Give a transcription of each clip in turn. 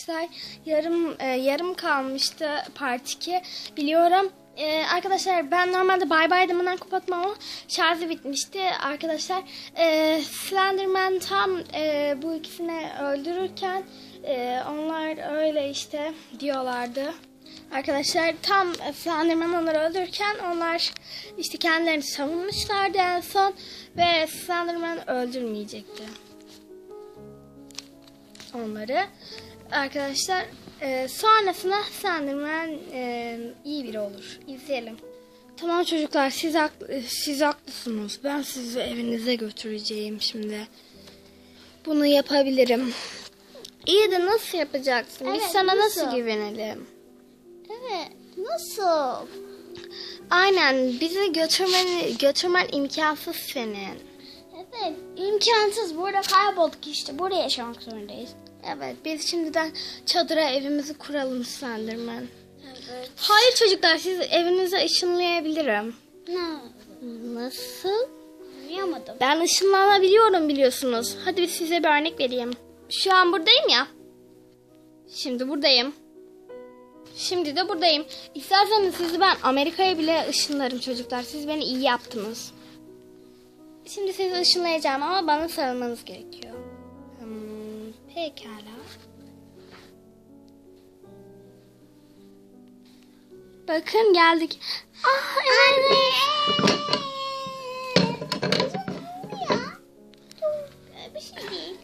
Arkadaşlar yarım e, yarım kalmıştı part 2 biliyorum. E, arkadaşlar ben normalde Bay Bay demeden kapatmam ama şarjı bitmişti. Arkadaşlar e, Slenderman tam e, bu ikisini öldürürken e, onlar öyle işte diyorlardı. Arkadaşlar tam Slenderman onları öldürürken onlar işte kendilerini savunmuşlardı en son ve Slenderman öldürmeyecekti onları. Arkadaşlar e, sonrasında Slenderman e, iyi biri olur. İzleyelim. Tamam çocuklar siz, haklı, siz haklısınız. Ben sizi evinize götüreceğim şimdi. Bunu yapabilirim. İyi de nasıl yapacaksın? Biz Evet, sana nasıl, nasıl? güvenelim? Evet. Nasıl? Aynen bizi götürmen, götürmen imkansız senin. Evet. imkansız. Burada kaybolduk işte. Burada yaşamak zorundayız. Evet biz şimdiden çadıra evimizi kuralım Slenderman. Evet. Hayır çocuklar siz evinize ışınlayabilirim. Ne? Nasıl? Anlayamadım. Ben ışınlanabiliyorum biliyorsunuz. Hadi size bir örnek vereyim. Şu an buradayım ya. Şimdi buradayım. Şimdi de buradayım. İsterseniz sizi ben Amerika'ya bile ışınlarım çocuklar. Siz beni iyi yaptınız. Şimdi sizi ışınlayacağım ama bana sarılmanız gerekiyor. Hmm, pekala. Bakın geldik. Ah evet. Bir şey değil.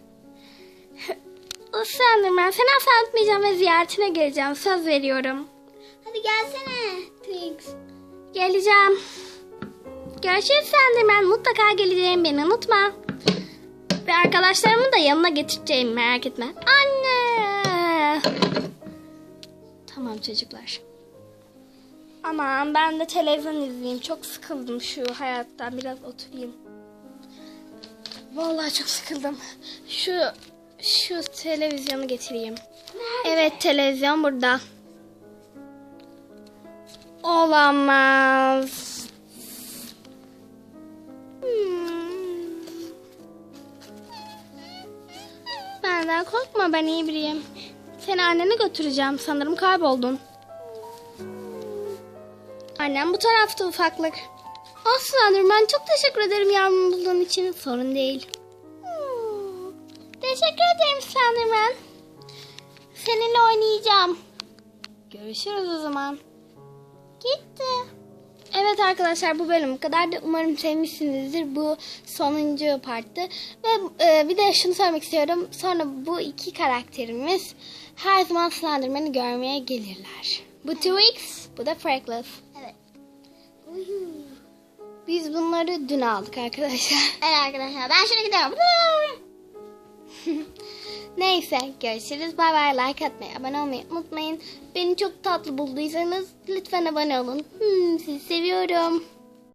Islandım ben. Seni asla ve ziyaretine geleceğim. Söz veriyorum. Hadi gelsene. Twix. Geleceğim. Görüşürüz Slenderman. Mutlaka geleceğim. Beni unutma. Ve arkadaşlarımı da yanına getireceğim. Merak etme. Anne. Tamam çocuklar. Aman ben de televizyon izleyeyim. Çok sıkıldım şu hayattan. Biraz oturayım. Vallahi çok sıkıldım. Şu şu televizyonu getireyim. Evet televizyon burada. Olamaz. Benden korkma ben iyi biriyim. Seni annene götüreceğim. Sanırım kayboldun. Annem bu tarafta ufaklık. Aslanım ben çok teşekkür ederim yavrumu bulduğun için. Sorun değil. Teşekkür ederim Slenderman. Seninle oynayacağım. Görüşürüz o zaman. Gitti. Evet arkadaşlar bu bölüm bu kadar da umarım sevmişsinizdir. Bu sonuncu parttı. Ve e, bir de şunu söylemek istiyorum. Sonra bu iki karakterimiz her zaman Slenderman'ı görmeye gelirler. Bu Twix, bu da Freckles. Evet. Biz bunları dün aldık arkadaşlar. Evet arkadaşlar ben şimdi gidiyorum. Neyse görüşürüz. Bay bay like atmayı, abone olmayı unutmayın. Beni çok tatlı bulduysanız lütfen abone olun. Hmm, sizi seviyorum.